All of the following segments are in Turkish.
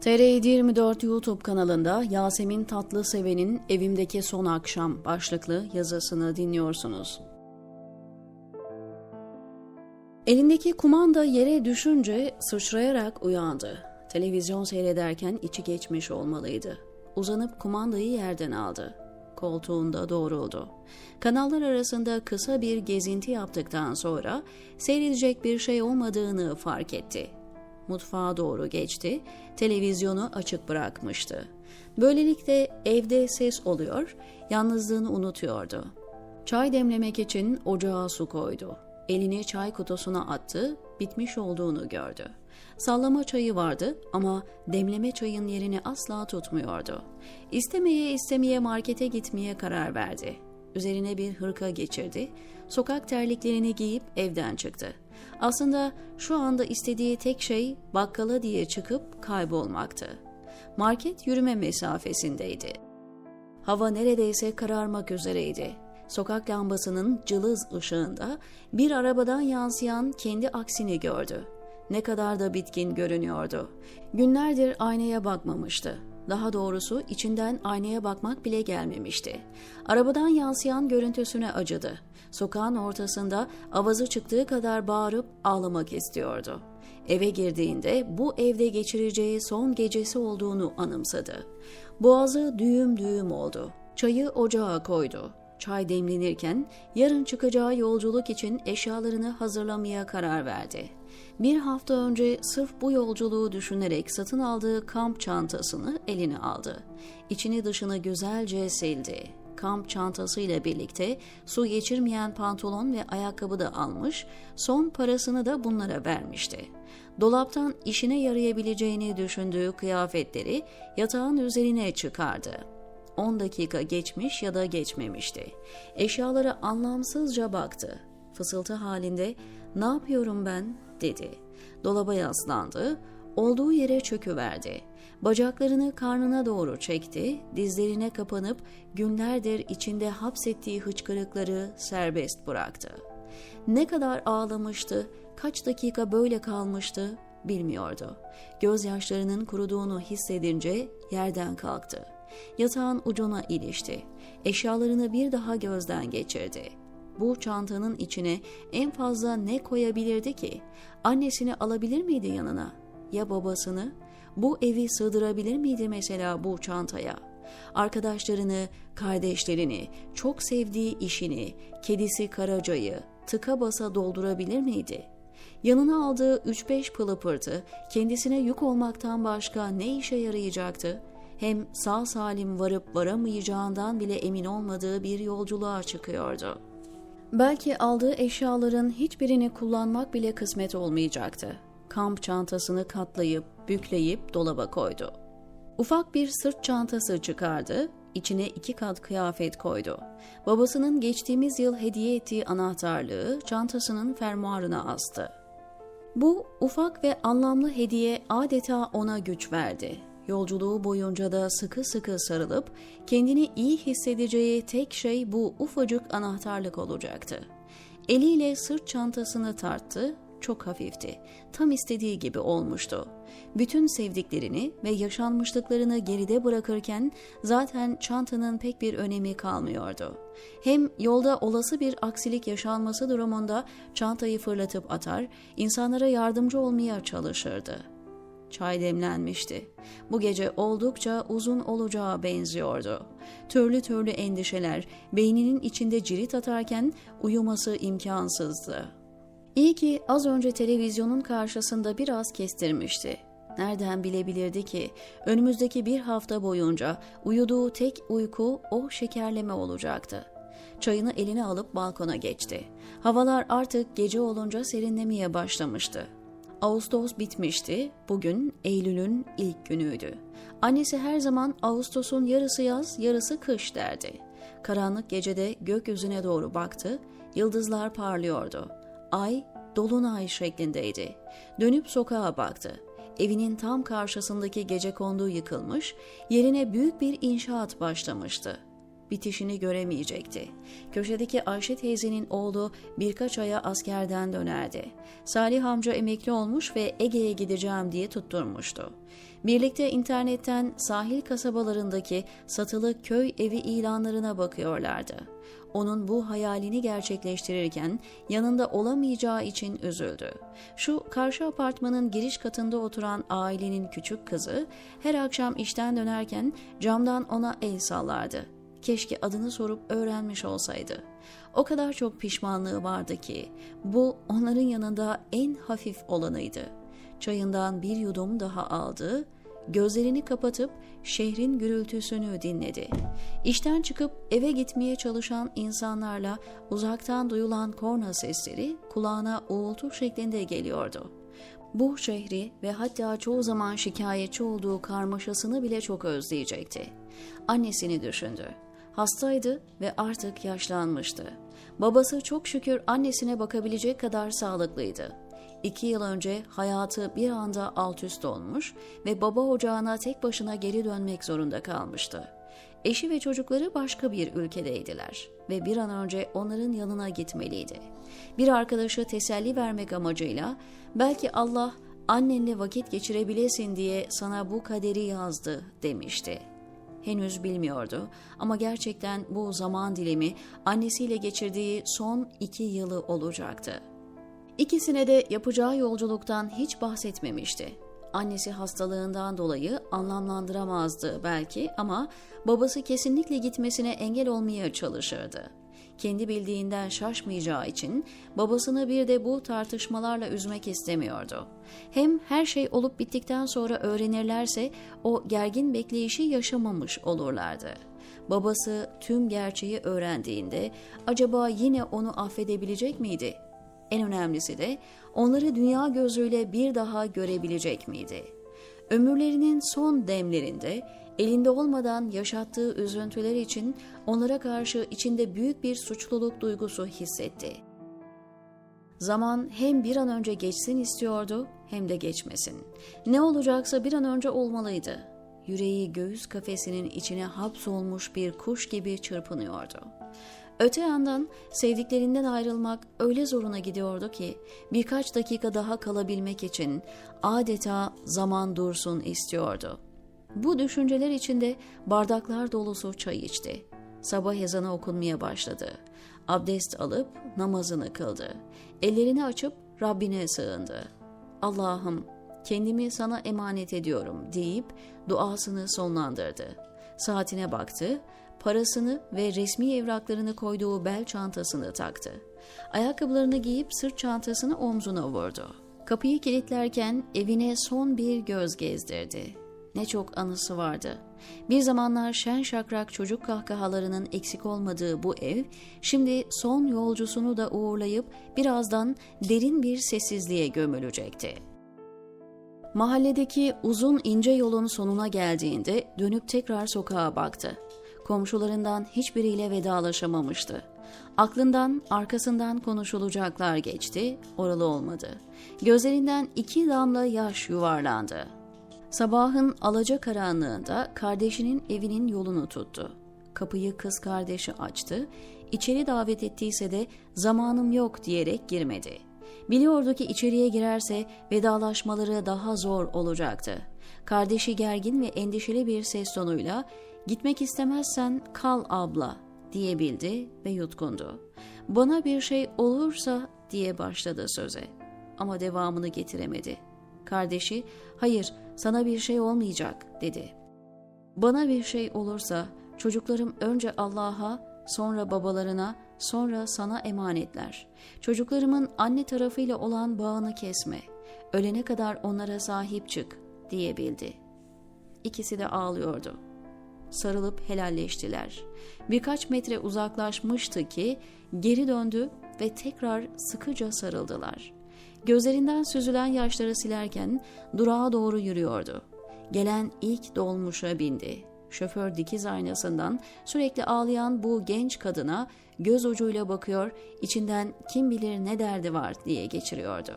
TR 24 YouTube kanalında Yasemin Tatlıseven'in Evimdeki Son Akşam başlıklı yazısını dinliyorsunuz. Elindeki kumanda yere düşünce sıçrayarak uyandı. Televizyon seyrederken içi geçmiş olmalıydı. Uzanıp kumandayı yerden aldı. Koltuğunda doğruldu. Kanallar arasında kısa bir gezinti yaptıktan sonra seyredecek bir şey olmadığını fark etti mutfağa doğru geçti, televizyonu açık bırakmıştı. Böylelikle evde ses oluyor, yalnızlığını unutuyordu. Çay demlemek için ocağa su koydu. Elini çay kutusuna attı, bitmiş olduğunu gördü. Sallama çayı vardı ama demleme çayın yerini asla tutmuyordu. İstemeye istemeye markete gitmeye karar verdi. Üzerine bir hırka geçirdi, sokak terliklerini giyip evden çıktı. Aslında şu anda istediği tek şey bakkala diye çıkıp kaybolmaktı. Market yürüme mesafesindeydi. Hava neredeyse kararmak üzereydi. Sokak lambasının cılız ışığında bir arabadan yansıyan kendi aksini gördü. Ne kadar da bitkin görünüyordu. Günlerdir aynaya bakmamıştı. Daha doğrusu içinden aynaya bakmak bile gelmemişti. Arabadan yansıyan görüntüsüne acıdı. Sokağın ortasında avazı çıktığı kadar bağırıp ağlamak istiyordu. Eve girdiğinde bu evde geçireceği son gecesi olduğunu anımsadı. Boğazı düğüm düğüm oldu. Çayı ocağa koydu. Çay demlenirken yarın çıkacağı yolculuk için eşyalarını hazırlamaya karar verdi. Bir hafta önce sırf bu yolculuğu düşünerek satın aldığı kamp çantasını eline aldı. İçini dışını güzelce sildi. Kamp çantasıyla birlikte su geçirmeyen pantolon ve ayakkabı da almış, son parasını da bunlara vermişti. Dolaptan işine yarayabileceğini düşündüğü kıyafetleri yatağın üzerine çıkardı. 10 dakika geçmiş ya da geçmemişti. Eşyalara anlamsızca baktı. Fısıltı halinde "Ne yapıyorum ben?" Dedi. Dolaba yaslandı, olduğu yere çöküverdi. Bacaklarını karnına doğru çekti, dizlerine kapanıp günlerdir içinde hapsettiği hıçkırıkları serbest bıraktı. Ne kadar ağlamıştı, kaç dakika böyle kalmıştı bilmiyordu. Gözyaşlarının kuruduğunu hissedince yerden kalktı. Yatağın ucuna ilişti. Eşyalarını bir daha gözden geçirdi. Bu çantanın içine en fazla ne koyabilirdi ki? Annesini alabilir miydi yanına? Ya babasını? Bu evi sığdırabilir miydi mesela bu çantaya? Arkadaşlarını, kardeşlerini, çok sevdiği işini, kedisi Karaca'yı tıka basa doldurabilir miydi? Yanına aldığı 3-5 pılı pırtı kendisine yük olmaktan başka ne işe yarayacaktı? Hem sağ salim varıp varamayacağından bile emin olmadığı bir yolculuğa çıkıyordu. Belki aldığı eşyaların hiçbirini kullanmak bile kısmet olmayacaktı. Kamp çantasını katlayıp, bükleyip dolaba koydu. Ufak bir sırt çantası çıkardı, içine iki kat kıyafet koydu. Babasının geçtiğimiz yıl hediye ettiği anahtarlığı çantasının fermuarına astı. Bu ufak ve anlamlı hediye adeta ona güç verdi. Yolculuğu boyunca da sıkı sıkı sarılıp kendini iyi hissedeceği tek şey bu ufacık anahtarlık olacaktı. Eliyle sırt çantasını tarttı, çok hafifti. Tam istediği gibi olmuştu. Bütün sevdiklerini ve yaşanmışlıklarını geride bırakırken zaten çantanın pek bir önemi kalmıyordu. Hem yolda olası bir aksilik yaşanması durumunda çantayı fırlatıp atar, insanlara yardımcı olmaya çalışırdı. Çay demlenmişti. Bu gece oldukça uzun olacağı benziyordu. Türlü türlü endişeler beyninin içinde cirit atarken uyuması imkansızdı. İyi ki az önce televizyonun karşısında biraz kestirmişti. Nereden bilebilirdi ki önümüzdeki bir hafta boyunca uyuduğu tek uyku o şekerleme olacaktı. Çayını eline alıp balkona geçti. Havalar artık gece olunca serinlemeye başlamıştı. Ağustos bitmişti, bugün Eylül'ün ilk günüydü. Annesi her zaman Ağustos'un yarısı yaz, yarısı kış derdi. Karanlık gecede gökyüzüne doğru baktı, yıldızlar parlıyordu. Ay, dolunay şeklindeydi. Dönüp sokağa baktı. Evinin tam karşısındaki gece kondu yıkılmış, yerine büyük bir inşaat başlamıştı bitişini göremeyecekti. Köşedeki Ayşe teyzenin oğlu birkaç aya askerden dönerdi. Salih amca emekli olmuş ve Ege'ye gideceğim diye tutturmuştu. Birlikte internetten sahil kasabalarındaki satılı köy evi ilanlarına bakıyorlardı. Onun bu hayalini gerçekleştirirken yanında olamayacağı için üzüldü. Şu karşı apartmanın giriş katında oturan ailenin küçük kızı her akşam işten dönerken camdan ona el sallardı. Keşke adını sorup öğrenmiş olsaydı. O kadar çok pişmanlığı vardı ki bu onların yanında en hafif olanıydı. Çayından bir yudum daha aldı, gözlerini kapatıp şehrin gürültüsünü dinledi. İşten çıkıp eve gitmeye çalışan insanlarla uzaktan duyulan korna sesleri kulağına uğultu şeklinde geliyordu. Bu şehri ve hatta çoğu zaman şikayetçi olduğu karmaşasını bile çok özleyecekti. Annesini düşündü. Hastaydı ve artık yaşlanmıştı. Babası çok şükür annesine bakabilecek kadar sağlıklıydı. İki yıl önce hayatı bir anda alt üst olmuş ve baba ocağına tek başına geri dönmek zorunda kalmıştı. Eşi ve çocukları başka bir ülkedeydiler ve bir an önce onların yanına gitmeliydi. Bir arkadaşı teselli vermek amacıyla belki Allah annenle vakit geçirebilesin diye sana bu kaderi yazdı demişti. Henüz bilmiyordu ama gerçekten bu zaman dilimi annesiyle geçirdiği son iki yılı olacaktı. İkisine de yapacağı yolculuktan hiç bahsetmemişti. Annesi hastalığından dolayı anlamlandıramazdı belki ama babası kesinlikle gitmesine engel olmaya çalışırdı. Kendi bildiğinden şaşmayacağı için babasını bir de bu tartışmalarla üzmek istemiyordu. Hem her şey olup bittikten sonra öğrenirlerse o gergin bekleyişi yaşamamış olurlardı. Babası tüm gerçeği öğrendiğinde acaba yine onu affedebilecek miydi? En önemlisi de onları dünya gözüyle bir daha görebilecek miydi? Ömürlerinin son demlerinde elinde olmadan yaşattığı üzüntüler için onlara karşı içinde büyük bir suçluluk duygusu hissetti. Zaman hem bir an önce geçsin istiyordu hem de geçmesin. Ne olacaksa bir an önce olmalıydı. Yüreği göğüs kafesinin içine hapsolmuş bir kuş gibi çırpınıyordu. Öte yandan sevdiklerinden ayrılmak öyle zoruna gidiyordu ki birkaç dakika daha kalabilmek için adeta zaman dursun istiyordu. Bu düşünceler içinde bardaklar dolusu çay içti. Sabah ezanı okunmaya başladı. Abdest alıp namazını kıldı. Ellerini açıp Rabbine sığındı. Allah'ım kendimi sana emanet ediyorum deyip duasını sonlandırdı. Saatine baktı, parasını ve resmi evraklarını koyduğu bel çantasını taktı. Ayakkabılarını giyip sırt çantasını omzuna vurdu. Kapıyı kilitlerken evine son bir göz gezdirdi. Ne çok anısı vardı. Bir zamanlar şen şakrak çocuk kahkahalarının eksik olmadığı bu ev, şimdi son yolcusunu da uğurlayıp birazdan derin bir sessizliğe gömülecekti. Mahalledeki uzun ince yolun sonuna geldiğinde dönüp tekrar sokağa baktı. Komşularından hiçbiriyle vedalaşamamıştı. Aklından arkasından konuşulacaklar geçti, oralı olmadı. Gözlerinden iki damla yaş yuvarlandı. Sabahın alaca karanlığında kardeşinin evinin yolunu tuttu. Kapıyı kız kardeşi açtı, içeri davet ettiyse de zamanım yok diyerek girmedi. Biliyordu ki içeriye girerse vedalaşmaları daha zor olacaktı. Kardeşi gergin ve endişeli bir ses tonuyla Gitmek istemezsen kal abla diyebildi ve yutkundu. Bana bir şey olursa diye başladı söze ama devamını getiremedi. Kardeşi hayır sana bir şey olmayacak dedi. Bana bir şey olursa çocuklarım önce Allah'a sonra babalarına sonra sana emanetler. Çocuklarımın anne tarafıyla olan bağını kesme. Ölene kadar onlara sahip çık diyebildi. İkisi de ağlıyordu.'' sarılıp helalleştiler. Birkaç metre uzaklaşmıştı ki geri döndü ve tekrar sıkıca sarıldılar. Gözlerinden süzülen yaşları silerken durağa doğru yürüyordu. Gelen ilk dolmuşa bindi. Şoför dikiz aynasından sürekli ağlayan bu genç kadına göz ucuyla bakıyor, içinden kim bilir ne derdi var diye geçiriyordu.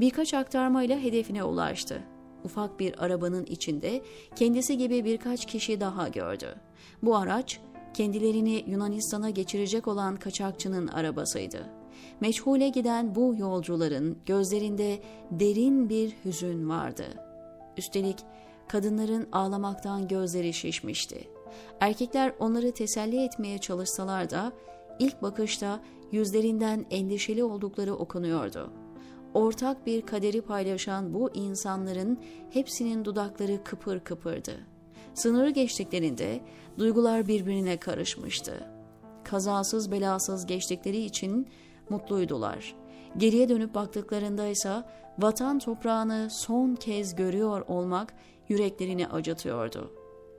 Birkaç aktarmayla hedefine ulaştı ufak bir arabanın içinde kendisi gibi birkaç kişi daha gördü. Bu araç kendilerini Yunanistan'a geçirecek olan kaçakçının arabasıydı. Meçhule giden bu yolcuların gözlerinde derin bir hüzün vardı. Üstelik Kadınların ağlamaktan gözleri şişmişti. Erkekler onları teselli etmeye çalışsalar da ilk bakışta yüzlerinden endişeli oldukları okunuyordu. Ortak bir kaderi paylaşan bu insanların hepsinin dudakları kıpır kıpırdı. Sınırı geçtiklerinde duygular birbirine karışmıştı. Kazasız belasız geçtikleri için mutluydular. Geriye dönüp baktıklarında ise vatan toprağını son kez görüyor olmak yüreklerini acıtıyordu.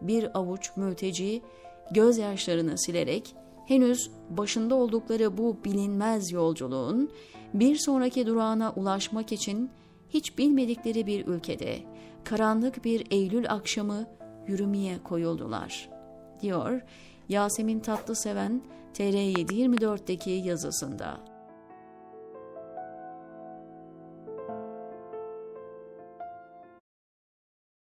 Bir avuç mülteci gözyaşlarını silerek henüz başında oldukları bu bilinmez yolculuğun bir sonraki durağına ulaşmak için hiç bilmedikleri bir ülkede karanlık bir Eylül akşamı yürümeye koyuldular, diyor Yasemin Tatlıseven TR724'deki yazısında.